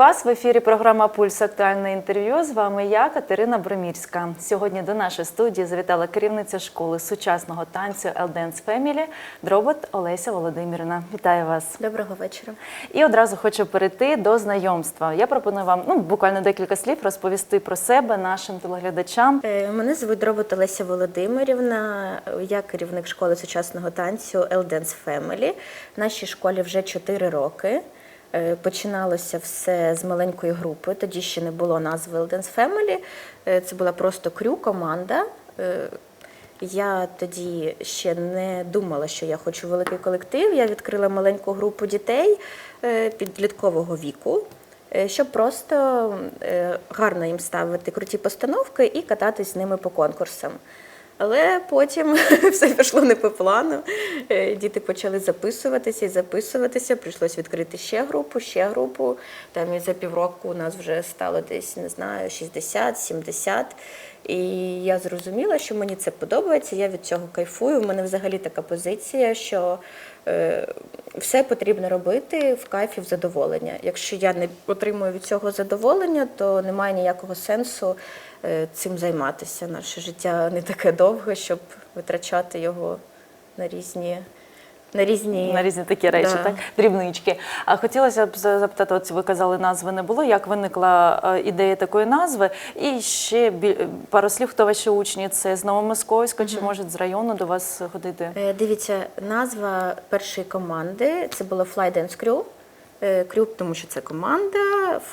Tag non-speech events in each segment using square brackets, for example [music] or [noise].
Вас в ефірі. Програма Пульс актуальне інтерв'ю. З вами я, Катерина Бромірська. Сьогодні до нашої студії завітала керівниця школи сучасного танцю Dance Family Дробот Олеся Володимирівна. Вітаю вас. Доброго вечора. І одразу хочу перейти до знайомства. Я пропоную вам ну буквально декілька слів розповісти про себе нашим телеглядачам. Е, Мене звуть Дробот Олеся Володимирівна. Я керівник школи сучасного танцю Family. В нашій школі вже 4 роки. Е, Починалося все з маленької групи. Тоді ще не було назви Dance Family. Е, Це була просто крю команда. Е, Я тоді ще не думала, що я хочу великий колектив. Я відкрила маленьку групу дітей підліткового віку, щоб просто гарно їм ставити круті постановки і кататись з ними по конкурсам. Але потім [laughs] все пішло не по плану. Е, Діти почали записуватися і записуватися. Прийшлось відкрити ще групу, ще групу. Там і за півроку у нас вже стало десь, не знаю, 60-70. І я зрозуміла, що мені це подобається, я від цього кайфую. У мене взагалі така позиція, що е, все потрібно робити в кайфі в задоволення. Якщо я не отримую від цього задоволення, то немає ніякого сенсу е, цим займатися. Наше життя не таке довге, щоб витрачати його на різні. На різні, На різні такі речі, Да. так дрібнички. А хотілося б запитати, от ви казали, назви не було. Як виникла е, ідея такої назви? І ще пару слів, хто ваші учні? Це з Новомосковська чи може з району до вас ходити? Е, Дивіться, назва першої команди це було Fly Dance Crew. Е, Crew, тому що це команда,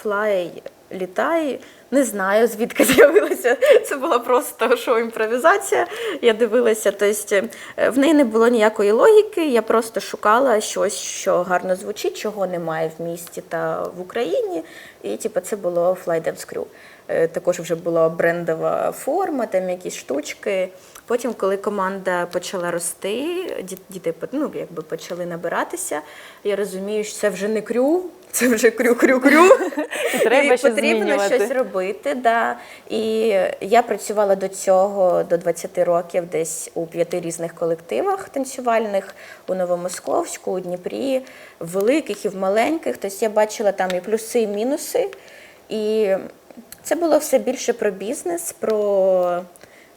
Fly літай. Не знаю, звідки [laughs] з'явилося. Це була просто шоу імпровізація. Я дивилася, тобто е, в неї не було ніякої логіки. Я просто шукала щось, що гарно звучить, чого немає в місті та в Україні. І типу, це було Fly Dance Crew. Е, Також вже була брендова форма, там якісь штучки. Потім, коли команда почала рости, ді- діти ну, якби почали набиратися, я розумію, що це вже не крю, це вже крю-крю-крю. [laughs] І треба щось потрібно змінювати. щось робити. Да. І я працювала до цього до 20 років десь у п'яти різних колективах танцювальних у Новомосковську, у Дніпрі, в великих і в маленьких. Тобто я бачила там і плюси, і мінуси. І це було все більше про бізнес, про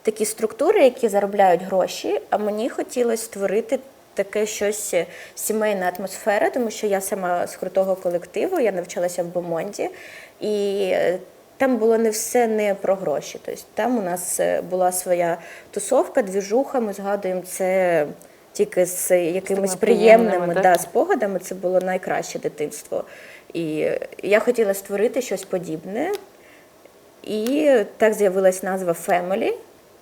такі структури, які заробляють гроші. А мені хотілося створити таке щось е, сімейна атмосфера, тому що я сама з крутого колективу, я навчалася в Бомонді, і е, там було не все не про гроші. Тобто там у нас е, була своя тусовка, двіжуха. Ми згадуємо це тільки з якимись приємними, приємними да, спогадами. Це було найкраще дитинство. І я хотіла створити щось подібне. І так з'явилась назва Family,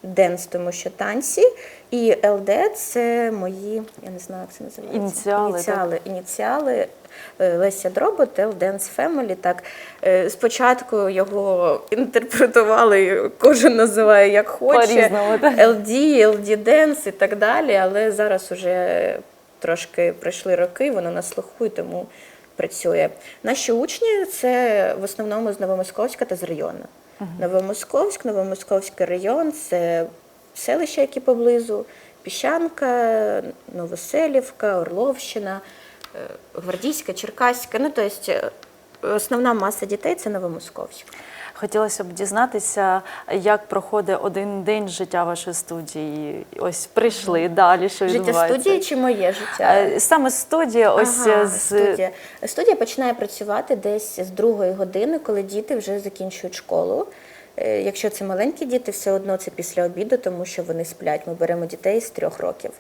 Dance, тому що танці. І LD – це мої, я не знаю, як це називається. Ініціали. Ініціали, ініціали е, Леся Дробот, L Dance Family. Так. Е, Спочатку його інтерпретували, кожен називає як хоче. LD, LD Dance і так далі, але зараз уже трошки пройшли роки, воно на слуху, і тому працює. Наші учні це в основному з Новомосковська та з району. Новомосковськ, Новомосковський район це селища, які поблизу, Піщанка, Новоселівка, Орловщина, е, Гвардійська, Черкаська. Ну, тобто основна маса дітей це Новомосковськ. Хотілося б дізнатися, як проходить один день життя вашої студії. Ось прийшли далі. Що Життя відбувається? студії чи моє життя? Е, Саме студія, ось Ага, з студія. Студія починає працювати десь з другої години, коли діти вже закінчують школу. Е, Якщо це маленькі діти, все одно це після обіду, тому що вони сплять. Ми беремо дітей з трьох років.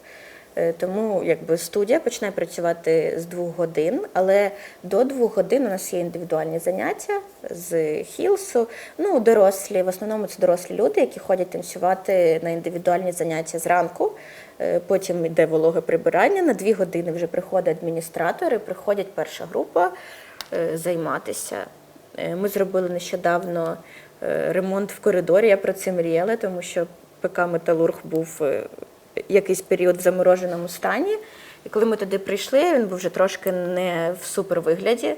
Е, Тому якби студія починає працювати з двох годин, але до двох годин у нас є індивідуальні заняття з хілсу. Ну, дорослі, в основному це дорослі люди, які ходять танцювати на індивідуальні заняття зранку. Е, Потім йде вологе прибирання. На дві години вже приходять адміністратори, приходять перша група е, займатися. Ми зробили нещодавно ремонт в коридорі. Я про це мріяла, тому що ПК Металург був якийсь період в замороженому стані. І коли ми туди прийшли, він був вже трошки не в супер вигляді.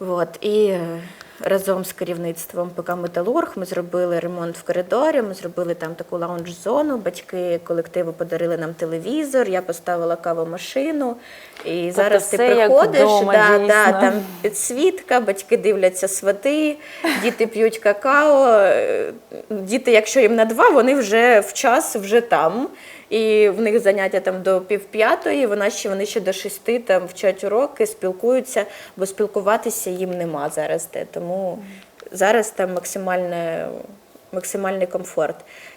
От, і е, разом з керівництвом ПК Металург ми зробили ремонт в коридорі, ми зробили там таку лаунж-зону. Батьки колективу подарили нам телевізор, я поставила кавомашину. І зараз ти приходиш, вдома, да, дійсно. да, там підсвітка, батьки дивляться свати, діти п'ють какао. е, Діти, якщо їм на два, вони вже в час вже там. І в них заняття там до півп'ятої, вона ще вони ще до шести там вчать уроки, спілкуються, бо спілкуватися їм нема зараз де. Тому зараз там максимальне, максимальний комфорт.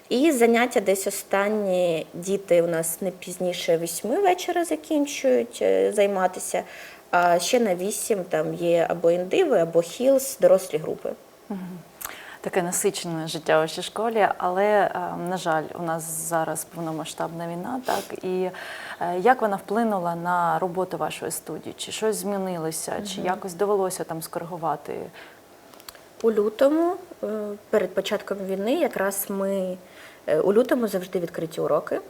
І заняття десь останні діти у нас не пізніше восьми вечора закінчують е, займатися. А ще на вісім там є або індиви, або хілс, дорослі групи. Таке насичене життя у вашій школі, але е, на жаль, у нас зараз повномасштабна війна. Так і е, як вона вплинула на роботу вашої студії? Чи щось змінилося, чи якось довелося там скоригувати? У лютому, е, перед початком війни, якраз ми у лютому завжди відкриті уроки.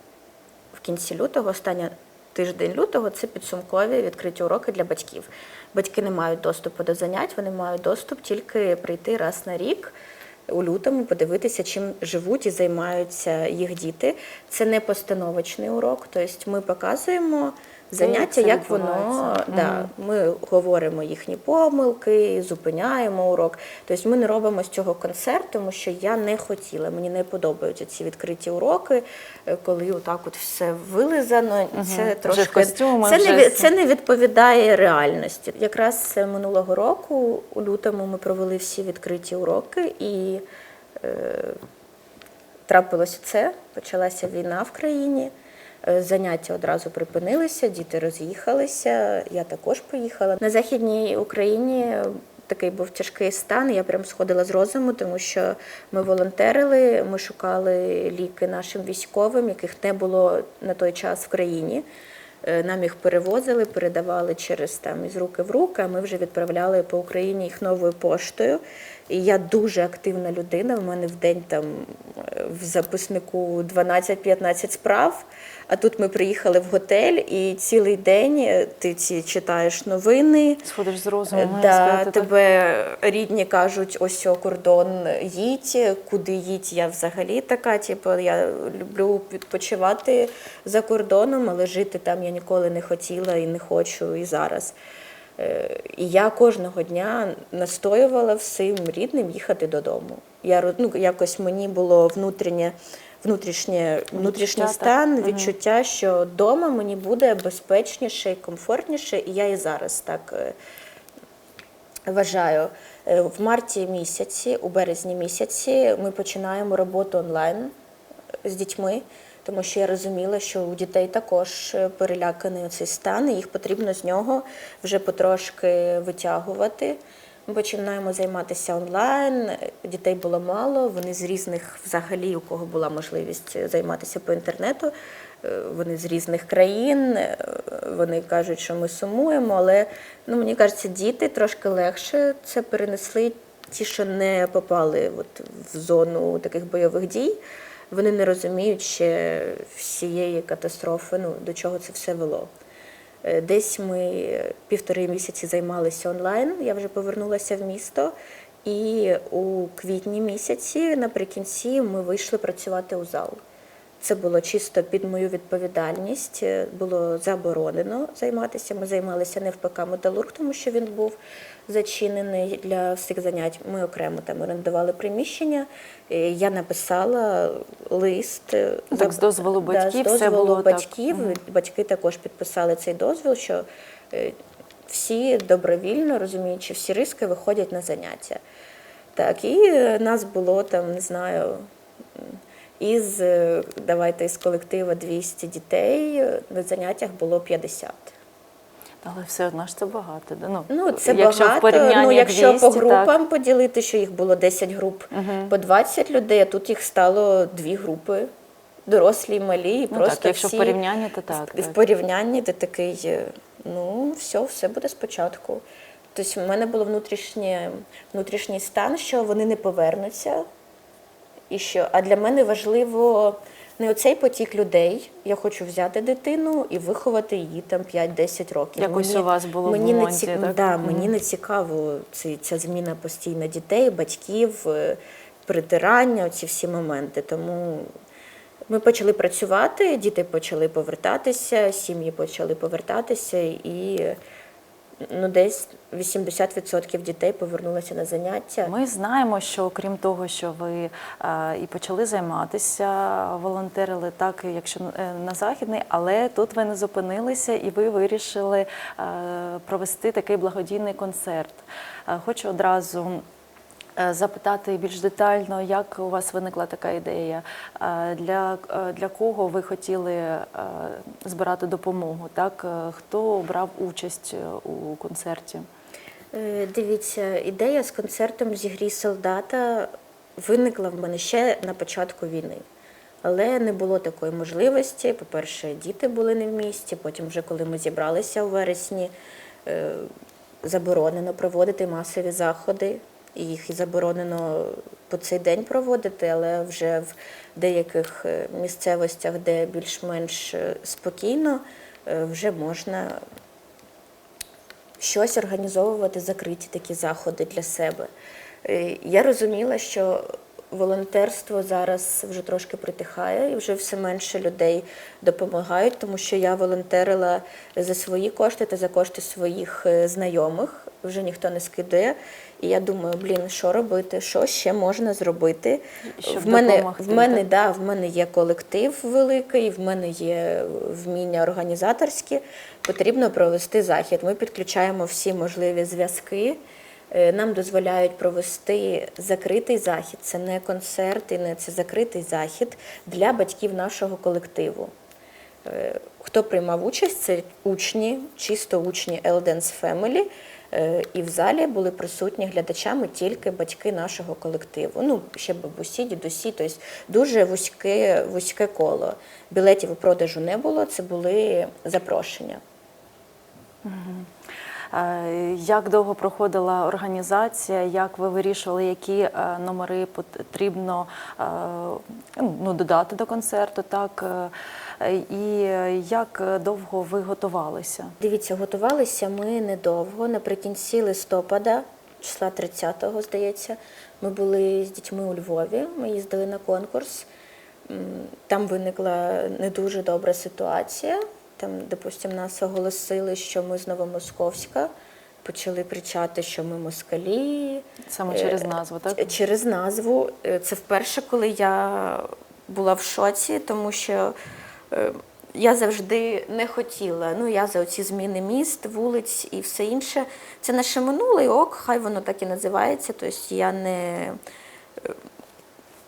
В кінці лютого, останній тиждень лютого це підсумкові відкриті уроки для батьків. Батьки не мають доступу до занять, вони мають доступ тільки прийти раз на рік. У лютому подивитися, чим живуть і займаються їх діти. Це не постановочний урок, тобто ми показуємо заняття, як воно да, ми говоримо їхні помилки, зупиняємо урок. Тобто ми не робимо з цього концерт, тому що я не хотіла. Мені не подобаються ці відкриті уроки, е, коли отак от все вилизано. Це трошки в костюмах, це, вже не, це не відповідає реальності. Якраз минулого року, у лютому, ми провели всі відкриті уроки і. Е, трапилося це, почалася війна в країні. Е, Заняття одразу припинилися, діти роз'їхалися. Я також поїхала. На Західній Україні такий був тяжкий стан. Я прям сходила з розуму, тому що ми волонтерили, ми шукали ліки нашим військовим, яких не було на той час в країні. Е, Нам їх перевозили, передавали через там із руки в руки, а ми вже відправляли по Україні їх новою поштою. І я дуже активна людина. В мене в день там в записнику 12-15 справ. А тут ми приїхали в готель, і цілий день е, ти ці читаєш новини. Сходиш з розуму, Е, Да, сказати, так? тебе рідні кажуть, ось о, кордон, їдь, куди їдь. Я взагалі така. Типу, я люблю відпочивати за кордоном, але жити там я ніколи не хотіла і не хочу і зараз. Е, І я кожного дня настоювала всім рідним їхати додому. Я ну, якось мені було внутрішнє, внутрішнє, внутрішній так? стан, Мгм. відчуття, що вдома мені буде безпечніше і комфортніше, і я і зараз так е, вважаю. Е, В марті місяці, у березні місяці, ми починаємо роботу онлайн з дітьми, тому що я розуміла, що у дітей також е, переляканий цей стан, і їх потрібно з нього вже потрошки витягувати. Ми починаємо займатися онлайн. Дітей було мало. Вони з різних, взагалі, у кого була можливість займатися по інтернету. е, Вони з різних країн. е, Вони кажуть, що ми сумуємо, але ну, мені кажеться, діти трошки легше це перенесли. Ті, що не попали от в зону таких бойових дій, вони не розуміють ще всієї катастрофи, ну, до чого це все вело. Е, Десь ми півтори місяці займалися онлайн. Я вже повернулася в місто. І у квітні місяці, наприкінці, ми вийшли працювати у зал. Це було чисто під мою відповідальність. Е, Було заборонено займатися. Ми займалися не в ПК Металург, тому що він був зачинений для всіх занять. Ми окремо там орендували приміщення. Е, Я написала лист. е, Ну, так, з дозволу Да, батьків з все було батьків. Мгм. Батьки також підписали цей дозвіл, що е, всі добровільно, розуміючи всі риски, виходять на заняття. Так, і нас було там, не знаю, із давайте із колектива 200 дітей, на заняттях було 50. Але все одно ж це багато. Ну, Ну, це якщо багато. в ну, якщо 200, по так. групам поділити, що їх було 10 груп, Мгм. по 20 людей, а тут їх стало дві групи. Дорослі малі, і Ну, просто так, якщо в порівнянні, то так, В, в так. порівнянні ти такий, е, ну, все, все буде спочатку. Тобто в мене було внутрішнє, внутрішній стан, що вони не повернуться. І що, а для мене важливо не оцей потік людей. Я хочу взяти дитину і виховати її там 5-10 років. Якось у вас було в мені не Монті, ці... так? да, мені не цікаво ці, ця зміна постійно дітей, батьків, е, притирання, ці всі моменти. Тому ми почали працювати, діти почали повертатися, сім'ї почали повертатися, і ну, десь 80% дітей повернулося на заняття. Ми знаємо, що окрім того, що ви е, і почали займатися, волонтерили так, якщо е, на західний, але тут ви не зупинилися і ви вирішили е, провести такий благодійний концерт. Е, Хочу одразу. Е, Запитати більш детально, як у вас виникла така ідея, Е, для, е, для кого ви хотіли збирати допомогу? Так, хто брав участь у концерті? Дивіться, ідея з концертом зігрій солдата виникла в мене ще на початку війни. Але не було такої можливості. По-перше, діти були не в місті. Потім, вже коли ми зібралися у вересні, заборонено проводити масові заходи. Їх і заборонено по цей день проводити, але вже в деяких е, місцевостях, де більш-менш е, спокійно, е, вже можна щось організовувати, закриті такі заходи для себе. Я розуміла, що волонтерство зараз вже трошки притихає, і вже все менше людей допомагають, тому що я волонтерила за свої кошти та за кошти своїх е, знайомих. Вже ніхто не скидає. І я думаю, блін, що робити, що ще можна зробити. Щоб в мене, допомогти, в мене так? Да, в мене є колектив великий, в мене є вміння організаторські. Потрібно провести захід. Ми підключаємо всі можливі зв'язки. Е, Нам дозволяють провести закритий захід. Це не концерт і не це закритий захід для батьків нашого колективу. Е, Хто приймав участь, це учні, чисто учні Eldance Family. Е, І в залі були присутні глядачами тільки батьки нашого колективу. Ну, ще бабусі, дідусі, тобто дуже вузьке, вузьке коло. Білетів у продажу не було, це були запрошення. Е, Як довго проходила організація? Як ви вирішували, які е, номери потрібно е, ну, додати до концерту? Так Е, і як довго ви готувалися? Дивіться, готувалися ми недовго. Наприкінці листопада, числа 30-го, здається, ми були з дітьми у Львові. Ми їздили на конкурс. Там виникла не дуже добра ситуація. Там, допустимо, нас оголосили, що ми з Новомосковська. Почали кричати, що ми москалі. Саме через назву, так? Е, Через назву. Е, Це вперше, коли я була в шоці, тому що е, я завжди не хотіла. Ну, я за оці зміни міст, вулиць і все інше. Це наше минуле, ок, хай воно так і називається. Тобто я не.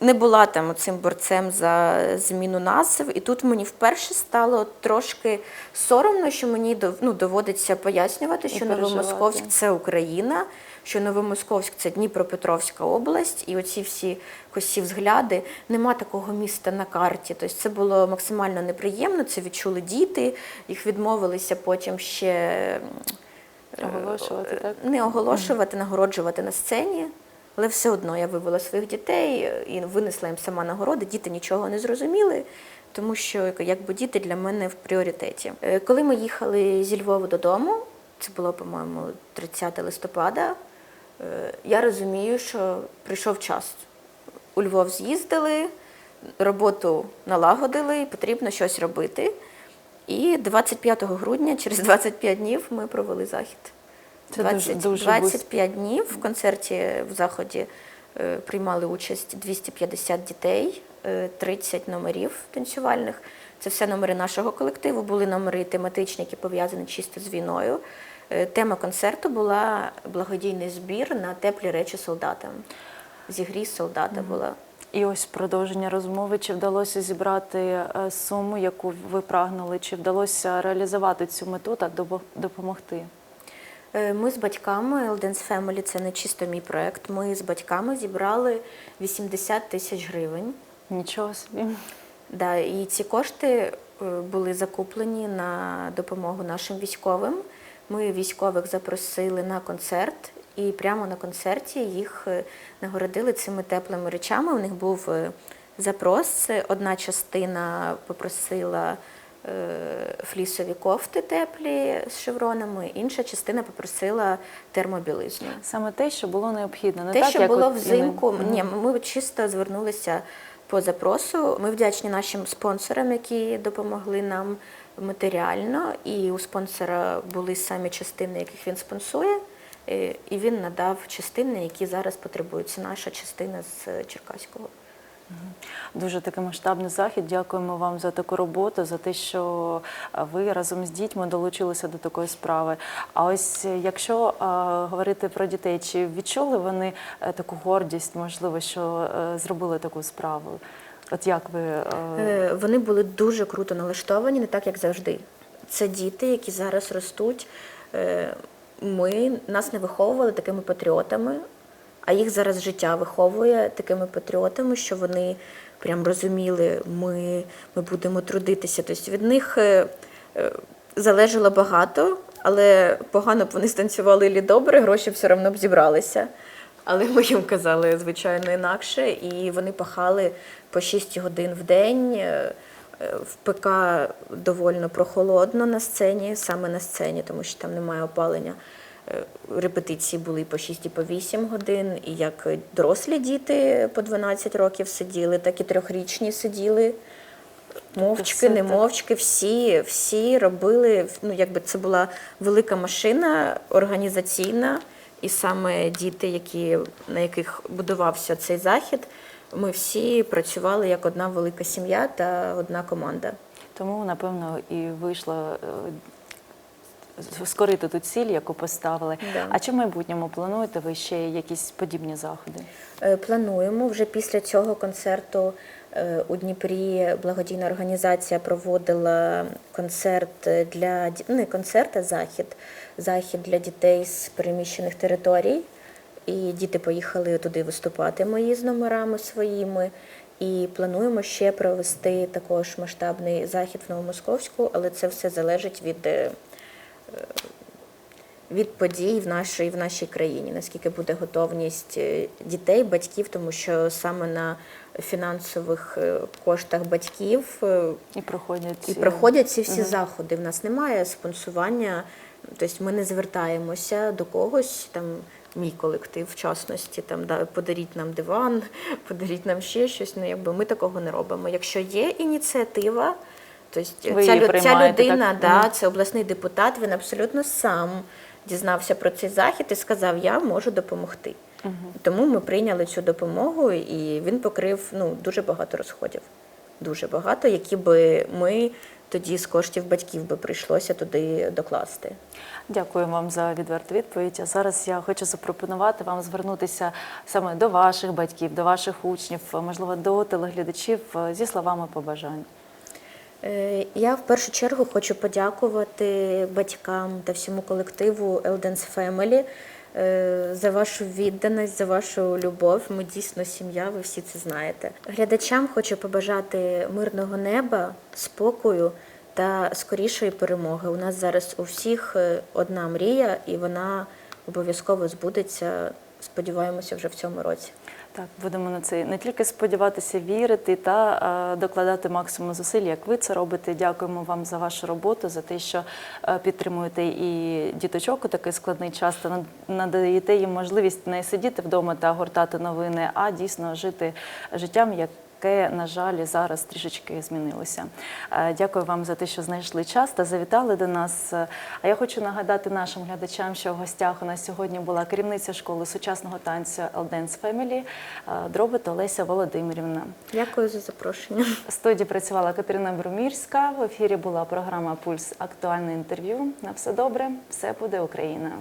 Е, Не була там цим борцем за зміну назв, і тут мені вперше стало трошки соромно, що мені ну, доводиться пояснювати, що. Новомосковськ це Україна, що Новомосковськ це Дніпропетровська область, і оці всі косі взгляди. Нема такого міста на карті. Тобто це було максимально неприємно. Це відчули діти, їх відмовилися потім ще Оголошувати, так? не оголошувати, нагороджувати на сцені. Але все одно я вивела своїх дітей і винесла їм сама нагороди. Діти нічого не зрозуміли, тому що якби діти для мене в пріоритеті. Е, Коли ми їхали зі Львова додому, це було, по-моєму, 30 листопада. е, Я розумію, що прийшов час. У Львов з'їздили, роботу налагодили, потрібно щось робити. І 25 грудня, через 25 днів, ми провели захід. Це дуже- 20, дуже 25 днів в концерті в заході е, приймали участь 250 дітей, е, 30 номерів танцювальних. Це все номери нашого колективу. Були номери тематичні, які пов'язані чисто з війною. Е, Тема концерту була благодійний збір на теплі речі солдатам. Зігрій солдата була. І ось продовження розмови. Чи вдалося зібрати е, суму, яку ви прагнули? Чи вдалося реалізувати цю мету та допомогти? Е, Ми з батьками Eldance Family, це не чисто мій проект. Ми з батьками зібрали 80 тисяч гривень. Нічого собі. Да, і ці кошти е, були закуплені на допомогу нашим військовим. Ми військових запросили на концерт, і прямо на концерті їх е, нагородили цими теплими речами. У них був запрос. Одна частина попросила флісові кофти теплі з шевронами, інша частина попросила термобілизну. Саме те, що було необхідно, не Те, так, що як було от взимку, ні, ми чисто звернулися по запросу. Ми вдячні нашим спонсорам, які допомогли нам матеріально. І у спонсора були самі частини, яких він спонсує, е, і він надав частини, які зараз потребують. Це наша частина з Черкаського. Дуже такий масштабний захід. Дякуємо вам за таку роботу, за те, що е, ви разом з дітьми долучилися до такої справи. А ось е, якщо е, говорити про дітей, чи відчули вони таку гордість, можливо, що е, зробили таку справу? От як ви Е, Вони були дуже круто налаштовані, не так як завжди. Це діти, які зараз ростуть. Ми нас не виховували такими патріотами, а їх зараз життя виховує такими патріотами, що вони прям розуміли, ми, ми будемо трудитися. Тобто від них е, е, залежало багато, але погано б вони станцювали і добре, гроші все одно б зібралися. Але ми їм казали, звичайно, інакше, і вони пахали по 6 годин в день. Е, В ПК доволі прохолодно на сцені, саме на сцені, тому що там немає опалення. Е, Репетиції були по 6 і по 8 годин, і як дорослі діти по 12 років сиділи, так і трьохрічні сиділи. Мовчки, не мовчки, всі, всі робили. Ну, якби це була велика машина організаційна, і саме діти, які, на яких будувався цей захід, ми всі працювали як одна велика сім'я та одна команда. тому, напевно, і вийшло е, скорити ту ціль, яку поставили. Да. А чи в майбутньому плануєте ви ще якісь подібні заходи? Е, Плануємо вже після цього концерту е, у Дніпрі благодійна організація проводила концерт для ну, не концерт, а захід. Захід для дітей з переміщених територій. І діти поїхали туди виступати мої з номерами своїми. І плануємо ще провести також масштабний захід в Новомосковську, але це все залежить від е, від подій в нашій в нашій країні, наскільки буде готовність е, дітей, батьків, тому що саме на фінансових е, коштах батьків е, І проходять і е, проходять ці всі заходи. В нас немає спонсування, тобто ми не звертаємося до когось там. Мій колектив, в частності, там да, подаріть нам диван, [laughs] подаріть нам ще щось. Ну якби ми такого не робимо. Якщо є ініціатива, тобто Ви ця, її ця приймаєте, людина, так? да, Мгм. це обласний депутат, він абсолютно сам дізнався про цей захід і сказав, я можу допомогти. Тому ми прийняли цю допомогу, і він покрив ну, дуже багато розходів. Дуже багато, які би ми тоді з коштів батьків би прийшлося туди докласти. Дякую вам за відверту відповідь. А зараз я хочу запропонувати вам звернутися саме до ваших батьків, до ваших учнів, можливо, до телеглядачів е, зі словами побажань. Е, Я в першу чергу хочу подякувати батькам та всьому колективу Eldens Family е, за вашу відданість, за вашу любов. Ми дійсно сім'я, ви всі це знаєте. Глядачам хочу побажати мирного неба, спокою та скорішої перемоги. У нас зараз у всіх е, одна мрія, і вона обов'язково збудеться. Сподіваємося, вже в цьому році. Так, будемо на це не тільки сподіватися, вірити та е, докладати максимум зусиль, як ви це робите. Дякуємо вам за вашу роботу, за те, що е, підтримуєте і діточок у такий складний час та над- надаєте їм можливість не сидіти вдома та гортати новини, а дійсно жити життям, яке, на жаль, зараз трішечки змінилося. Е, Дякую вам за те, що знайшли час та завітали до нас. А я хочу нагадати нашим глядачам, що в гостях у нас сьогодні була керівниця школи сучасного танцю Eldance Family е, Дробит Олеся Володимирівна. Дякую за запрошення. В студії працювала Катерина Брумірська. В ефірі була програма Пульс актуальне інтерв'ю. На все добре, все буде Україна.